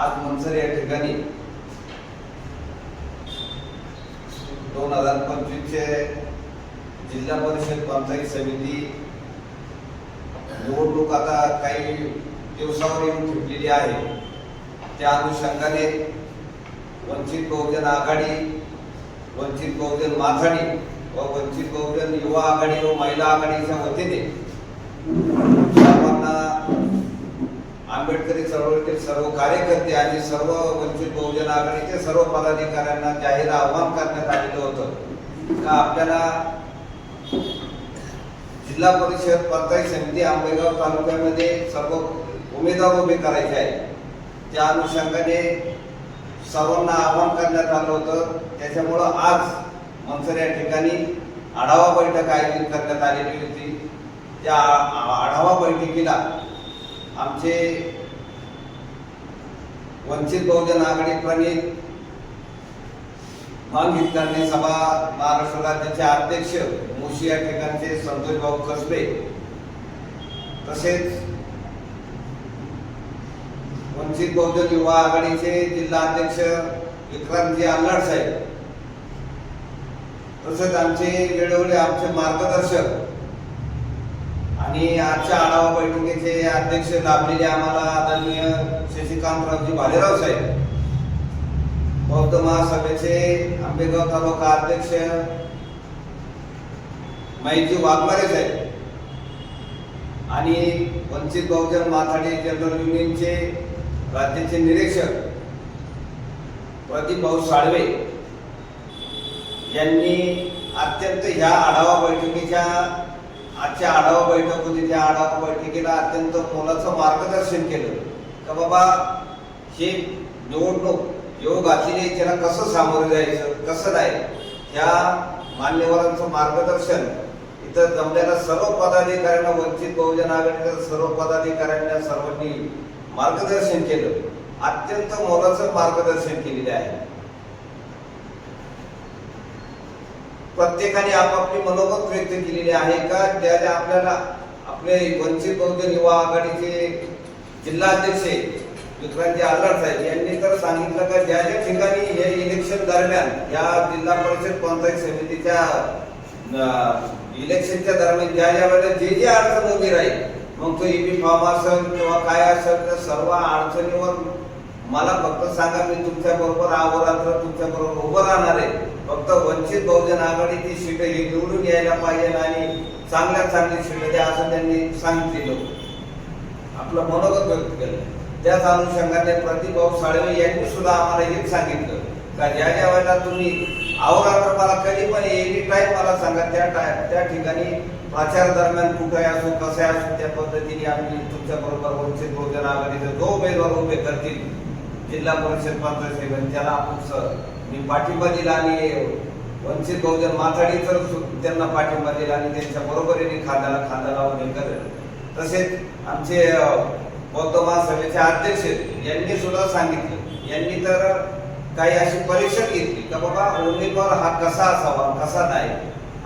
आज मनसर या ठिकाणी दोन हजार पंचवीसचे जिल्हा परिषद पंचायत समिती निवडणूक आता काही दिवसावर येऊन ठेवलेली आहे. त्या अनुषंगाने वंचित बहुजन आघाडी वंचित बहुजन माथाडी व वंचित बहुजन युवा आघाडी व महिला आघाडीच्या वतीने सर्वांना आंबेडकरी चळवळीतील सर्व कार्यकर्ते आणि सर्व वंचित बहुजन आघाडीचे सर्व पदाधिकाऱ्यांना जाहीर आव्हान करण्यात आलेलं होतं. का आपल्याला जिल्हा परिषद पंचायत समिती आंबेगाव तालुक्यामध्ये सर्व उमेदवार उभे करायचे आहे त्या अनुषंगाने सर्वांना आवाहन करण्यात आलं होतं. त्याच्यामुळं आज मनसर या ठिकाणी आढावा बैठक आयोजित करण्यात आलेली होती. त्या आ- आढावा बैठकीला आमचे वंचित बहुजन आघाडी प्रणित मांग सभा महाराष्ट्र राज्याचे अध्यक्ष मुशी या ठिकाणचे संतोष भाऊ कसबे तसेच वंचित बहुजन युवा आघाडीचे जिल्हा अध्यक्ष विक्रांतजी आल्हाड साहेब तसेच आमचे वेळोवेळी आमचे मार्गदर्शक आणि आजच्या आढावा बैठकीचे अध्यक्ष लाभलेले आम्हाला आदरणीय शशिकांतरावजी भालेराव साहेब बौद्ध महासभेचे आंबेगाव तालुका अध्यक्ष माहिती वाघमारे साहेब आणि वंचित बहुजन माथाडी जनरल युनियनचे राज्याचे निरीक्षक प्रदीप भाऊ साळवे यांनी अत्यंत ह्या आढावा बैठकीच्या आजच्या आढावा बैठक होती त्या आढावा बैठकीला अत्यंत मोलाचं मार्गदर्शन केलं. का बाबा हे निवडणूक योग घातलेली आहे, त्याला कसं सामोरं जायचं कसं नाही ह्या मान्यवरांचं मार्गदर्शन इथं जमलेल्या सर्व पदाधिकाऱ्यांना वंचित बहुजन आघाडीच्या सर्व पदाधिकाऱ्यांना सर्वांनी मार्गदर्शन केलं. अत्यंत मोलाचं मार्गदर्शन केलेलं आहे. प्रत्येकाने आपापली मनोगत व्यक्त केलेली आहे का? ज्या ज्या आपल्याला आपले वंचित बहुजन युवा आघाडीचे जिल्हाध्यक्ष विक्रांतजी आल्हाड साहेब यांनी तर सांगितलं का ज्या ज्या ठिकाणी हे इलेक्शन दरम्यान या जिल्हा परिषद पंचायत समितीच्या इलेक्शनच्या दरम्यान ज्या ज्या वेळेला जे जे अडचण उभी राहील मग तो ईबी फॉर्म असेल किंवा काय असेल तर सर्व अडचणीवर मला फक्त सांगा मी तुमच्या बरोबर अहोरात्र तुमच्या बरोबर उभं राहणार आहे. वंचित बहुजन आघाडीची सीट ही निवडून यायला पाहिजे आणि चांगल्यात चांगली सीट द्या असं त्यांनी सांगितलेलं आपलं मनोगत व्यक्त केलं. त्याच अनुषंगाने प्रतिभाऊ साळवे यांनी सुद्धा आम्हाला हेच सांगितलं का ज्या ज्या वेळेला तुम्ही अहोरात्र मला कधी पण एनी टाईम मला सांगा त्या टाय त्या ठिकाणी प्रचार दरम्यान कुठे असो कसे असो त्या पद्धतीने आम्ही तुमच्या बरोबर वंचित बहुजन आघाडीचे जो उमेदवार उभे करतील जिल्हा परिषद पंचायत त्याला आपण स- मी पाठिंबा दिला आणि वंचित बहुजन माथाडी तर त्यांना पाठिंबा दिला आणि त्यांच्या बरोबरीने खांद्याला खांदा लावून हे करेल तसेच आमचे बौद्ध महासभेचे अध्यक्ष यांनी सुद्धा सांगितलं. यांनी तर काही अशी परीक्षा घेतली का बाबा उमेदवार हा कसा असावा कसा नाही?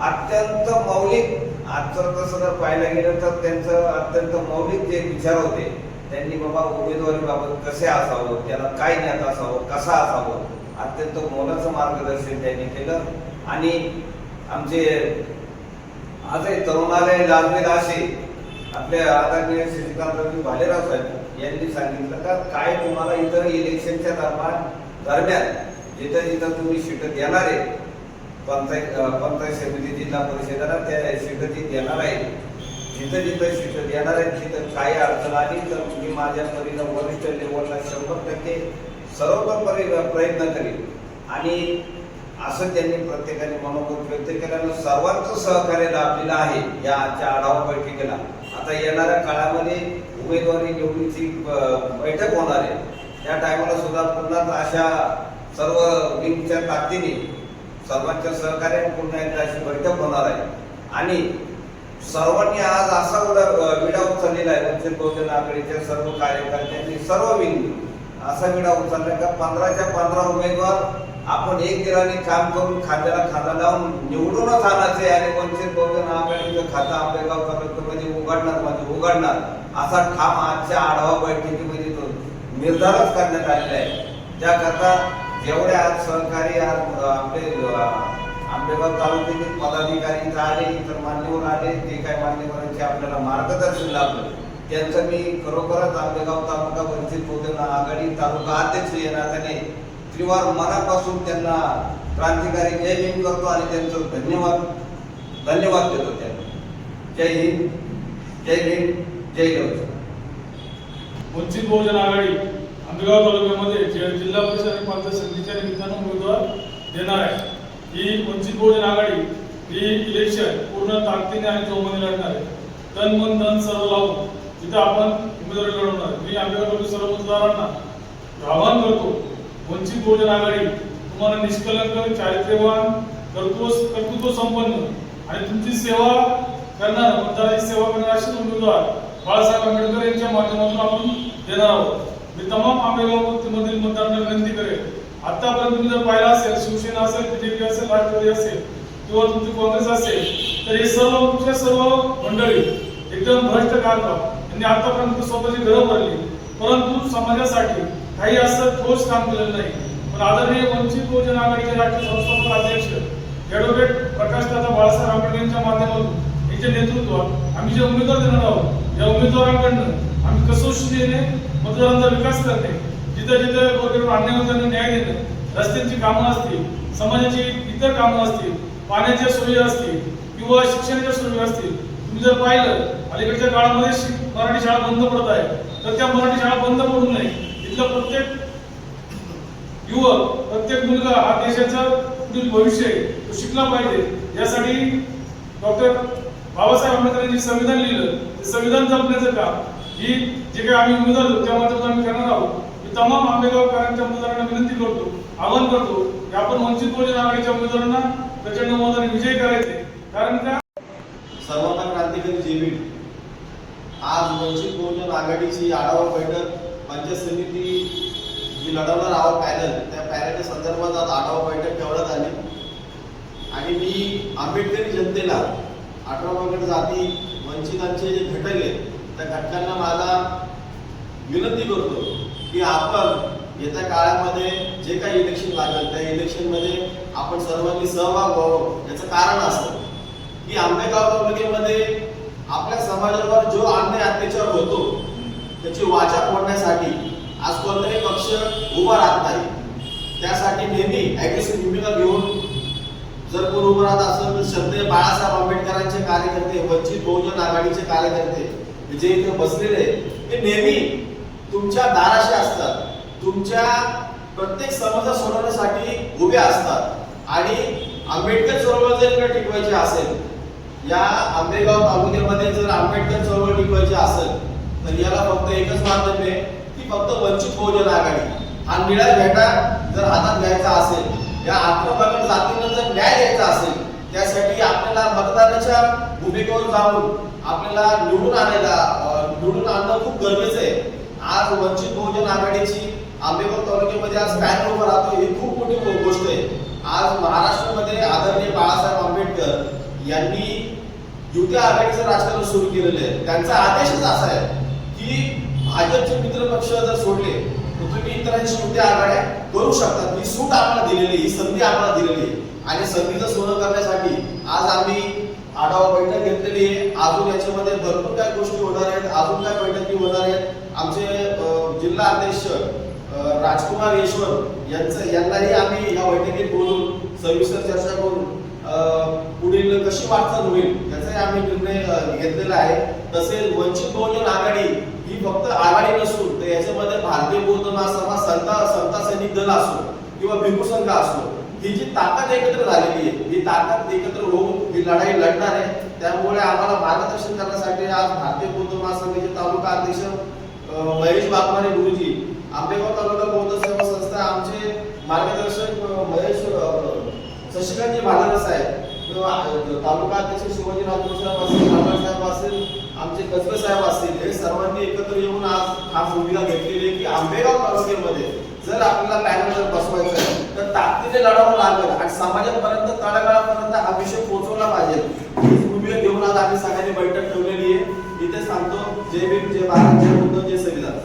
अत्यंत मौलिक आजचं तसं जर पाहायला गेलं तर त्यांचं अत्यंत मौलिक जे विचार होते त्यांनी बाबा उमेदवारीबाबत कसे असावं त्याला काय ज्ञात असावं कसा असावं अत्यंत मोलाचं मार्गदर्शन त्यांनी केलं. आणि आमचे आजही तरुणालय लाजवेल असे आपले आदरणीय श्रीकांतराव भालेराव साहेब यांनी सांगितलं का काय तुम्हाला इतर इलेक्शनच्या दरम्यान दरम्यान जिथं जिथं तुम्ही सीट देणार आहे पंचायत पंचायत समिती जिल्हा परिषदेला त्या सीट जी देणार आहे जिथं जिथं सीट येणार आहे तिथं काही अडचण आली तर मी माझ्या परीनं वरिष्ठ लेवलला शंभर टक्के सर्वतोपरी प्रयत्न करेन. आणि असं त्यांनी प्रत्येकाने मनोगत व्यक्त केल्यानं सर्वांचं सहकार्य लाभलेलं आहे या आजच्या आढावा बैठकीला. आता येणाऱ्या काळामध्ये उमेदवारी निवडीची बैठक होणार आहे. त्या टायमाला सुद्धा पुन्हा अशा सर्व विंगच्या ताकदीने सर्वांच्या सहकार्याने पुन्हा एकदा अशी बैठक होणार आहे. आणि सर्वांनी आज असा उडा विडा उचललेला आहे वंचित बहुजन आघाडीच्या सर्व कार्यकर्त्यांनी सर्व विंग असा विडा उचलला का पंधराच्या पंधरा उमेदवार आपण एक दिराने काम करून खात्याला खाता लावून निवडूनच आणायचे आणि वंचित बहुजन आघाडीचं खातं आंबेगाव तालुक्यामध्ये उघडणार म्हणजे उघडणार असा ठाम आजच्या आढावा बैठकीमध्ये तो निर्धारच करण्यात आलेला आहे. त्याकरता जेवढे आज सहकारी आज आपले आंबेगाव तालुक्यातील पदाधिकारी आले इतर मान्यवर आले जे काही मान्यवरांचे आपल्याला मार्गदर्शन लाभलं त्यांचं मी खरोखरच आंबेगाव तालुका वंचित बहुजन आघाडी तालुका अध्यक्ष या नात्याने त्रिवार मनापासून त्यांना क्रांतिकारी जय भीम करतो आणि त्यांचं धन्यवाद धन्यवाद देतो त्यांना. जय हिंद जय भीम जय गौरव. वंचित बहुजन आघाडी आंबेगाव तालुक्यामध्ये जिल्हा परिषद आणि पंचायत समितीच्या निमित्तानं उमेदवार देणार आहे. ही वंचित बहुजन आघाडी ही इलेक्शन पूर्ण ताकदीने आणि जोमाने लढणार आहे. तन मन धन सर्व लावून तिथं आपण उमेदवारी लढवणार मी आंबेगाव सर्व मतदारांना आवाहन करतो वंचित बहुजन आघाडी तुम्हाला निष्कलंक चारित्र्यवान कर्तृत्व कर्तृत्व संपन्न आणि तुमची सेवा करणार मतदाराची सेवा करणार असेच उमेदवार बाळासाहेब आंबेडकर यांच्या माध्यमातून आपण देणार आहोत. मी तमाम आंबेगाव मधील मतदारांना विनंती करेन आतापर्यंत तुम्ही जर पाहिलं असेल शिवसेना असेल बीजेपी असेल राष्ट्रवादी असेल किंवा तुमची काँग्रेस असेल तर हे सर्व तुमच्या सर्व मंडळी एकदम भ्रष्ट कारभार. त्यांनी आतापर्यंत स्वतःची घरं भरली परंतु समाजासाठी काही असं ठोस काम केलेलं नाही. पण आदरणीय वंचित बहुजन आघाडीचे राष्ट्रीय संस्थापक अध्यक्ष ॲडव्होकेट प्रकाशदादा बाळासाहेब आंबेडकर यांच्या माध्यमातून यांच्या नेतृत्वात आम्ही जे उमेदवार देणार आहोत या उमेदवारांकडनं आम्ही कसोशीने मतदारांचा विकास करणे जिथं जिथं वगैरे अन्याय न्याय देणं रस्त्यांची कामं असतील समाजाची इतर कामं असतील पाण्याच्या सोयी असतील किंवा शिक्षणाच्या सोयी असतील तुम्ही जर पाहिलं अलीकडच्या काळामध्ये मराठी शाळा बंद पडत आहे. तर त्या मराठी शाळा बंद पडू नये. इथलं प्रत्येक युवक प्रत्येक मुलगा हा देशाचा पुढील भविष्य आहे तो शिकला पाहिजे. यासाठी डॉक्टर बाबासाहेब आंबेडकरांनी संविधान लिहिलं. ते संविधान जपण्याचं काम ही जे काही आम्ही उमेदवार त्यामध्ये त्या माध्यमातून आम्ही करणार आहोत. तमाम आंबेगावकरांच्या उमेदवारांना विनंती करतो आवाहन करतो की आपण वंचित बहुजन आघाडीच्या उमेदवारांना प्रचंड मताने विजय करायचे. कारण का? सर्वांना क्रांतिकारी जेबी आज वंचित बहुजन आघाडीची आढावा बैठक पंचायत समिती जी लढवणार आहोत पॅनल त्या पॅनलच्या संदर्भात आज आढावा बैठक ठेवण्यात आली. आणि मी आंबेडकरी जनतेला अठरा पगड जाती वंचितांचे जे घटक आहेत त्या घटकांना माझा विनंती करतो. की आपण येत्या काळामध्ये जे काही इलेक्शन लागेल त्या इलेक्शनमध्ये आपण सर्वांनी सहभाग व्हावं याचं कारण असतं. की आंबेगाव तालुक्यामध्ये आपल्या समाजावर जो अन्याय अत्याचार होतो त्याची वाचा फोडण्यासाठी आज कोणताही पक्ष उभा राहत नाही. त्यासाठी नेहमी ॲग्रेसिव्ह भूमिका घेऊन जर कोण उभं राहत असेल तर श्रद्धेय बाळासाहेब आंबेडकरांचे कार्यकर्ते वंचित बहुजन आघाडीचे कार्यकर्ते जे इथे बसलेले ते नेहमी तुमच्या दाराशी असतात. तुमच्या प्रत्येक समस्या सोडवण्यासाठी उभे असतात. आणि आंबेडकर चळवळ जर टिकवायची असेल या आंबेगाव तालुक्यामध्ये जर आंबेडकर चळवळ टिकवायची असेल तर याला फक्त एकच माध्यम आहे की फक्त वंचित बहुजन आघाडी. हा निळा झेंडा जर हातात घ्यायचा असेल या आत्मप्रगत जातीनं जर न्याय द्यायचा असेल त्यासाठी आपल्याला मतदानाच्या भूमिकेवर जाऊन आपल्याला निवडून आणायला निवडून आणणं खूप गरजेचं आहे. आज वंचित बहुजन आघाडीची आंबेगाव तालुक्यामध्ये आज पॅनल उभं राहतो ही खूप मोठी गोष्ट आहे. आज महाराष्ट्रामध्ये आदरणीय बाळासाहेब आंबेडकर यांनी युती आघाडीचं राजकारण सुरू केलेलं आहे. त्यांचा आदेशच असा आहे की भाजपचे मित्र पक्ष जर सोडले तर तुम्ही इतरांशी युती आघाड्या करू शकता. ही सूट आम्हाला दिलेली ही संधी आम्हाला दिलेली आहे. आणि संधीचं सोनं करण्यासाठी आज आम्ही आढावा बैठक घेतलेली आहे. अजून याच्यामध्ये भरपूर काही गोष्टी होणार आहेत. अजून काय बैठकी होणार आहेत? आमचे जिल्हा अध्यक्ष राजकुमार ईश्वर यांचं यांनाही आम्ही या बैठकीत बोलून सविस्तर चर्चा करून पुढील कशी वाटचाल होईल याचाही आम्ही निर्णय घेतलेला आहे. तसेच वंचित बहुजन आघाडी ही फक्त आघाडी नसून तर याच्यामध्ये भारतीय बौद्ध महासभा संता संता सैनिक दल असो किंवा भिकू संघ असो ही जी ताकद एकत्र झालेली आहे. ही ताकद एकत्र होऊन ही लढाई लढणार आहे. त्यामुळे आम्हाला मार्गदर्शन करण्यासाठी आज भारतीय बौद्ध महासंघाचे तालुका अध्यक्ष महेश बागमाने गुरुजी आंबेगाव तालुका बौद्ध सेवा संस्था आमचे मार्गदर्शक महेश शशिकांतजी भालार साहेब तालुका अध्यक्ष शिवाजी राजपूर साहेब असतील राठोड साहेब असतील आमचे कसबे साहेब असतील हे सर्वांनी एकत्र येऊन आज हा भूमिका घेतलेली आहे की आंबेगाव तालुक्यामध्ये जर आपल्याला पॅनल जर बसवायचं आहे तर ताकदीने लढावं लागेल आणि समाजापर्यंत तळागाळापर्यंत हा विषय पोहोचवला पाहिजे. हीच भूमिका घेऊन आज आम्ही सगळ्यांनी बैठक ठेवलेली आहे. इथे सांगतो. जय भीम जय भारत जय बुद्ध जय संविधान